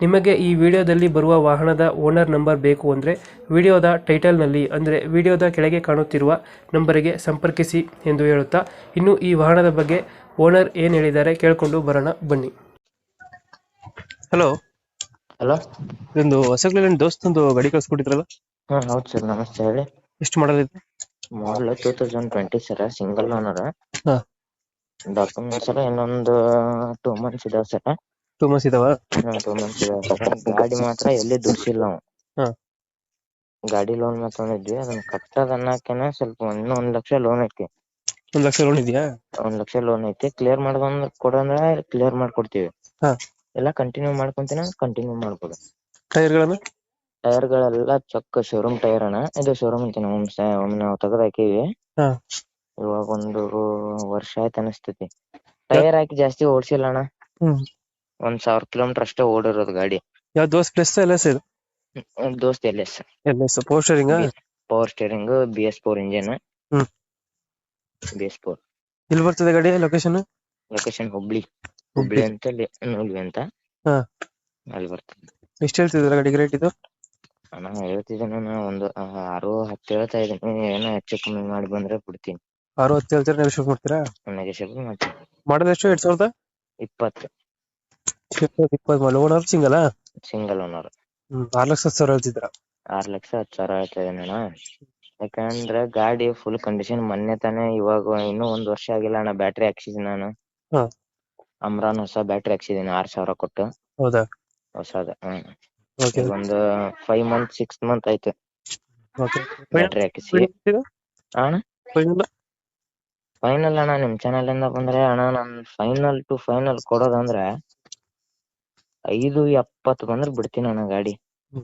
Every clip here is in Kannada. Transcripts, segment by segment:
ನಿಮಗೆ ಈ ವಿಡಿಯೋದಲ್ಲಿ ಬರುವ ವಾಹನದ ಓನರ್ ನಂಬರ್ ಬೇಕು ಅಂದರೆ ವಿಡಿಯೋದ ಟೈಟಲ್ನಲ್ಲಿ ಅಂದರೆ ವಿಡಿಯೋದ ಕೆಳಗೆ ಕಾಣುತ್ತಿರುವ ನಂಬರಿಗೆ ಸಂಪರ್ಕಿಸಿ ಎಂದು ಹೇಳುತ್ತಾ ಇನ್ನು ಈ ವಾಹನದ ಬಗ್ಗೆ ಓನರ್ ಏನು ಹೇಳಿದ್ದಾರೆ ಕೇಳಿಕೊಂಡು ಬರೋಣ ಬನ್ನಿ. ಹಲೋ ಹಲೋ ಇದೊಂದು ಹೊಸಗ್ಲೇನ್ ದೋಸ್ತೊಂದು ಗಡಿ ಕಳ್ಸ್ಕೊಟ್ಟಿದ್ರಲ್ಲ? ಹಾ ಹೌದು ಸರ್ ನಮಸ್ತೆ ಹೇಳಿ. ಎಷ್ಟು ಮಾಡಲ್ ಇದೆ? Model two thousand twenty sir single owner ಹಾ. ಡಾಕ್ಯುಮೆಂಟ್ಸ್ ಎಲ್ಲ ಇನ್ನೊಂದು ಟೂ ಮಂತ್ಸ್ ಇದಾವೆ ಸರ್. ಟೂ ಮಂತ್ಸ್ ಇದಾವ ಟೂ ಮಂತ್ಸ್ ಗಾಡಿ ಮಾತ್ರ ಎಲ್ಲಿ ದುಡ್ಸಿಲ್ಲ ನಾವು ಹಾ. ಗಾಡಿ ಲೋನ್ ಮಾತ್ರ ತಗೊಂಡಿದ್ವಿ. ಅದನ್ನ ಕಟ್ಟೋದ್ ಅನ್ನಕೇನೆ ಸ್ವಲ್ಪ ಇನ್ನೂ ಒಂದ್ ಲಕ್ಷ ಲೋನ್ ಐತಿ. ಒಂದ್ ಲಕ್ಷ ಲೋನ್ ಇದೆಯಾ? ಒಂದ್ ಲಕ್ಷ ಲೋನ್ ಐತಿ. ಕ್ಲಿಯರ್ ಮಾಡ್ಕೊಂಡ್ ಕೊಡಂದ್ರ ಕ್ಲಿಯರ್ ಮಾಡ್ಕೊಡ್ತೀವಿ. ಹಾ. ಎಲ್ಲ ಕಂಟಿನ್ಯೂ ಮಾಡ್ಕೊಂತೀನ ಕಂಟಿನ್ಯೂ ಮಾಡ್ಕೊಡು ಟೈರ್ಗಳನ್ನ? ಟೈರ್ ಗಳೆಲ್ಲ ಚೊಕ್ಕ ಶೋರೂಮ್ ಟೈರ್ ಅಣ್ಣ. ಇದು ಶೋರೂಮ್ ಅಂತೀನಿ ಒಮ್ಮೆ ಒಮ್ಮೆ ನಾವು ತೆಗೆದ್ ಹಾಕಿವಿ ಹಾ. ಇವಾಗ ಒಂದು ವರ್ಷ ಆಯ್ತು ಅನಿಸ್ತೈತಿ. ಟೈರ್ ಹಾಕಿ ಜಾಸ್ತಿ ಓಡ್ಸಿಲ್ಲ ಅಣ್ಣ. ಹ್ಮ್. ಒಂದ್ ಸಾವಿರ ಕಿಲೋಮೀಟರ್ ಅಷ್ಟೇ ಓಡಿರೋದು ಗಾಡಿ. ಯಾವ ದೋಸ್ತ್ ಪ್ಲಸ್ ಎಲ್ಲ ಇದು? ಹ್ಮ್, Dost L S. L S ಪೋಸ್ಟರಿಂಗ್ power steering B S four engine ಹ್ಮ್. ಬಿ ಎಸ್ ಫೋರ್ ಇಲ್ಲಿ ಬರ್ತದೆ ಗಾಡಿ ಲೊಕೇಶನ್ ಲೊಕೇಶನ್ ಹುಬ್ಳಿ ಹುಬ್ಳಿ ಅಂತ ಅಲ್ಲಿ ನೂಲ್ವಿ ಅಂತ. ಹಾ. ಅಲ್ಲಿ ಬರ್ತದೆ. ಎಷ್ಟು ಹೇಳ್ತಿದ್ರ ಗಾಡಿ ರೇಟ್ ಇದು? ನಾನು ಹೇಳ್ತಿದ್ದೇನೆ ನಾ ಒಂದು ಆ, ಆರು ಹತ್ತು ಹೇಳ್ತಾ ಇದೀನಿ ಏನೋ ಹೆಚ್ಚು ಕಮ್ಮಿ ಮಾಡಿ ಬಂದ್ರೆ ಬಿಡ್ತೀನಿ. ಆರು ಹತ್ತು ಹೇಳ್ತಾರೆ ನೆಗೋಷಿಯೇಟ್ ಮಾಡ್ತೀರಾ? ನನಗೆ ಸ್ವಲ್ಪ ಮಾಡಲ್ ಎಷ್ಟು ಎರಡ್ ಸಾವಿರದ? ಇಪ್ಪತ್ತು. ಇಪ್ಪತ್ತು model owner single single owner. ಹ್ಮ್ ಆರ್ ಲಕ್ಷ ಹತ್ತು ಸಾವಿರ ಹೇಳ್ತಿದ್ರ? ಆರ್ ಲಕ್ಷ ಹತ್ತು ಸಾವಿರ ಹೇಳ್ತಾ ಇದೀನಿ ಅಣ್ಣ. ಯಾಕಂದ್ರೆ ಗಾಡಿ ಫುಲ್ ಕಂಡೀಷನ್ ಮೊನ್ನೆ ತಾನೇ ಇವಾಗ ಇನ್ನೂ ಒಂದ್ ವರ್ಷ ಆಗಿಲ್ಲ ಅಣ್ಣ ಬ್ಯಾಟ್ರಿ ಹಾಕ್ಸಿದೀನಿ ನಾನು. ಹಾ. ಅಮ್ರಾನ್ ಹೊಸ ಬ್ಯಾಟ್ರಿ ಹಾಕ್ಸಿದೀನಿ ಆರ್ ಸಾವಿರ ಕೊಟ್ಟು. ಹೌದಾ? ಹೊಸದ ಹ್ಮ್. ಓಕೆ ಈಗ ಒಂದು ಫೈವ್ ಮಂತ್ ಸಿಕ್ಸ್ ಮಂತ್ ಆಯ್ತು. ಓಕೆ. ಬ್ಯಾಟ್ರಿ ಹಾಕಿಸಿ. ಅಣ್ಣ? ಫೈನಲ್ ಫೈನಲ್ ಅಣ್ಣ ನಿಮ್ ಚಾನೆಲ್ ಇಂದ ಬಂದ್ರೆ ಅಣ್ಣ ನಾನ್ ಫೈನಲ್ ಟು ಫೈನಲ್ ಕೊಡೋದಂದ್ರೆ ಐದು ಎಪ್ಪತ್ ಬಂದ್ರೆ ಬಿಡ್ತೀನಿ ಅಣ್ಣ ಗಾಡಿ.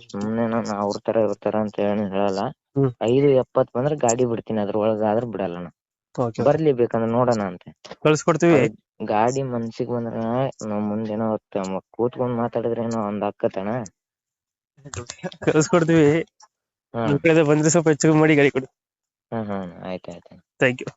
ಸುಮ್ನೆ ನಾನು ಅವ್ರ ತರ ಇರ್ತಾರ ಅಂತ ಹೇಳಿ ಹೇಳಲ್ಲ. ಹ್ಮ್. ಐದು ಎಪ್ಪತ್ ಬಂದ್ರೆ ಗಾಡಿ ಬಿಡ್ತೀನಿ ಅದ್ರೊಳಗ ಆದ್ರೆ ಬಿಡಲ್ಲ ನಾ ಓಕೆ. ಬರ್ಲಿ ಬೇಕಂದ್ರೆ ನೋಡೋಣ ಅಂತ. ಕಳ್ಸ್ಕೊಡ್ತೀವಿ. ಗಾಡಿ ಮನ್ಸಿಗ್ ಬಂದ್ರ ನಾವ್ ಮುಂದೇನೋ ಹೊತ್ತ ಮ- ಕೂತ್ಕೊಂಡ್ ಮಾತಾಡಿದ್ರೆ ಏನೋ ಒಂದ್ ಅಕ್ಕತಣ ಕಳ್ಸ್ಕೊಡ್ತೀವಿ. ಹಾ. ನಿಮ್ ಕಡೆ ಬಂದ್ರೆ ಸ್ವಲ್ಪ ಹೆಚ್ಚು ಕಮ್ಮಿ ಮಾಡಿ ಗಾಡಿ ಕೊಡಿ. ಹಾ ಹಾ ಆಯ್ತ್ ಆಯ್ತ್. Thank you